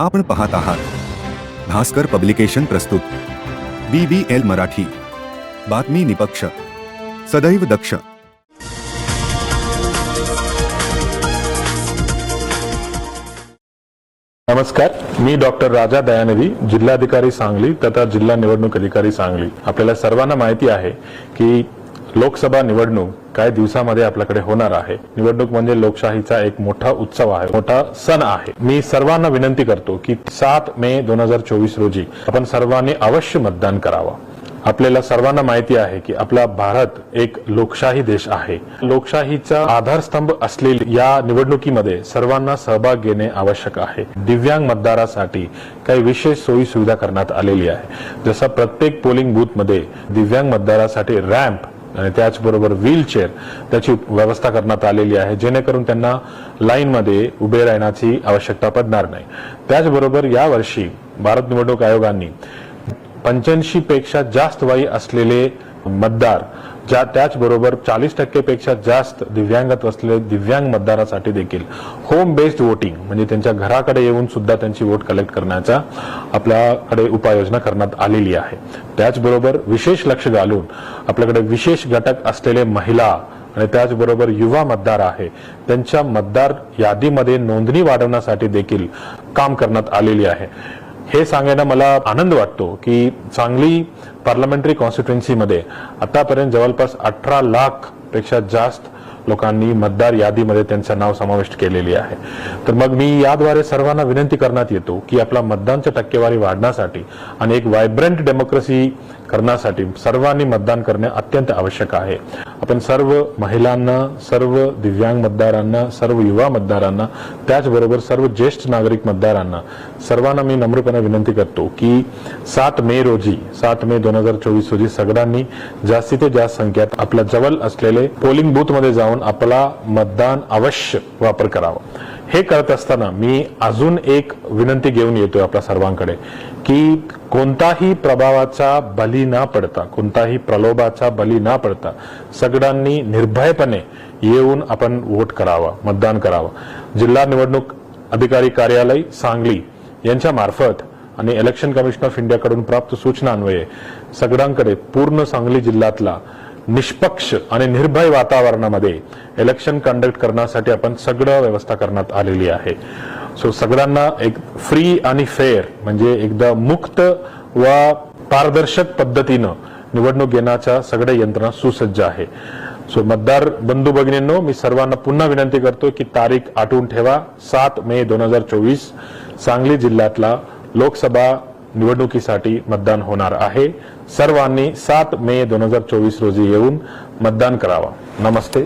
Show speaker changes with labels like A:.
A: आपण पाहत आहात. भास्कर पब्लिकेशन प्रस्तुत. B B L Marathi. बातमी निपक्ष. सदैव दक्ष.
B: नमस्कार. मी डॉक्टर राजा दयानिधी जिल्हाधिकारी सांगली तथा जिल्हा निवडणूक अधिकारी सांगली. आपल्याला सर्वांना माहिती आहे की लोकसभा निवडणूक काही दिवसामध्ये आपल्याकडे होणार आहे. निवडणूक म्हणजे लोकशाहीचा एक मोठा उत्सव आहे मोठा सण आहे. मी सर्वांना विनंती करतो की सात मे दोन हजार चोवीस रोजी आपण सर्वांनी अवश्य मतदान करावं. आपल्याला सर्वांना माहिती आहे की आपला भारत एक लोकशाही देश आहे. लोकशाहीचा आधारस्तंभ असलेली या निवडणुकीमध्ये सर्वांना सहभाग घेणे आवश्यक आहे. दिव्यांग मतदारासाठी काही विशेष सोयी सुविधा करण्यात आलेली आहे. जसं प्रत्येक पोलिंग बूथमध्ये दिव्यांग मतदारासाठी रॅम्प आणि त्याचबरोबर व्हीलचेअर त्याची व्यवस्था करण्यात आलेली आहे. जेणेकरून त्यांना लाईनमध्ये उभे राहण्याची आवश्यकता पडणार नाही. त्याचबरोबर यावर्षी भारत निवडणूक आयोगाने पंच्याऐंशी पेक्षा जास्त वय असलेले मतदार ज्या त्याचबरोबर चाळीस टक्केपेक्षा जास्त दिव्यांगत असलेले दिव्यांग मतदारासाठी देखील होम बेस्ड वोटिंग म्हणजे त्यांच्या घराकडे येऊन सुद्धा त्यांची वोट कलेक्ट करण्याचा आपल्याकडे उपाययोजना करण्यात आलेली आहे. त्याचबरोबर विशेष लक्ष घालून आपल्याकडे विशेष घटक असलेले महिला आणि त्याचबरोबर युवा मतदार आहे त्यांच्या मतदार यादीमध्ये नोंदणी वाढवण्यासाठी देखील काम करण्यात आलेली आहे. हे सांगायला मला आनंद वाटतो की सांगली पार्लमेंटरी कॉन्स्टिट्युएन्सीमध्ये आतापर्यंत जवळपास अठरा लाखपेक्षा जास्त लोकांनी मतदार यादीमध्ये त्यांचं नाव समाविष्ट केलेली आहे. तर मग मी याद्वारे सर्वांना विनंती करण्यात येतो की आपला मतदानच्या टक्केवारी वाढण्यासाठी आणि एक व्हायब्रंट डेमोक्रेसी करण्यासाठी सर्वांनी मतदान करणे अत्यंत आवश्यक आहे. आपण सर्व महिलांना सर्व दिव्यांग मतदारांना सर्व युवा मतदारांना त्याचबरोबर सर्व ज्येष्ठ नागरिक मतदारांना सर्वांना मी नम्रपणे विनंती करतो की सात मे रोजी सात मे दोन हजार चोवीस रोजी सगळ्यांनी जास्तीत जास्त संख्येत आपल्या जवळ असलेले पोलिंग बूथमध्ये जाऊन आपला मतदान अवश्य वापर करावा. हे करत असताना मी अजून एक विनंती घेऊन येतोय आपल्या सर्वांकडे की कोणताही प्रभावाचा बली न पडता कोणताही प्रलोभाचा बली न पडता सगळ्यांनी निर्भयपणे येऊन आपण वोट करावा मतदान करावं. जिल्हा निवडणूक अधिकारी कार्यालय सांगली यांच्या मार्फत आणि इलेक्शन कमिशन ऑफ इंडियाकडून प्राप्त सूचना अन्वये सगळ्यांकडे पूर्ण सांगली जिल्ह्यातला निष्पक्ष आणि निर्भय वातावरणामध्ये इलेक्शन कंडक्ट करण्यासाठी आपण सगळं व्यवस्था करण्यात आलेली आहे. सो सगळ्यांना एक फ्री आणि फेअर म्हणजे एकदा मुक्त व पारदर्शक पद्धतीनं निवडणूक घेण्याच्या सगळ्या यंत्रणा सुसज्ज आहे. सो मतदार बंधू भगिनींनो मी सर्वांना पुन्हा विनंती करतो की तारीख आठवून ठेवा. सात मे दोन हजार चोवीस सांगली जिल्ह्यातला लोकसभा निवडणुकीसाठी मतदान होणार आहे. सर्वांनी सात मे दोन हजार चोवीस रोजी येऊन मतदान करावा. नमस्ते.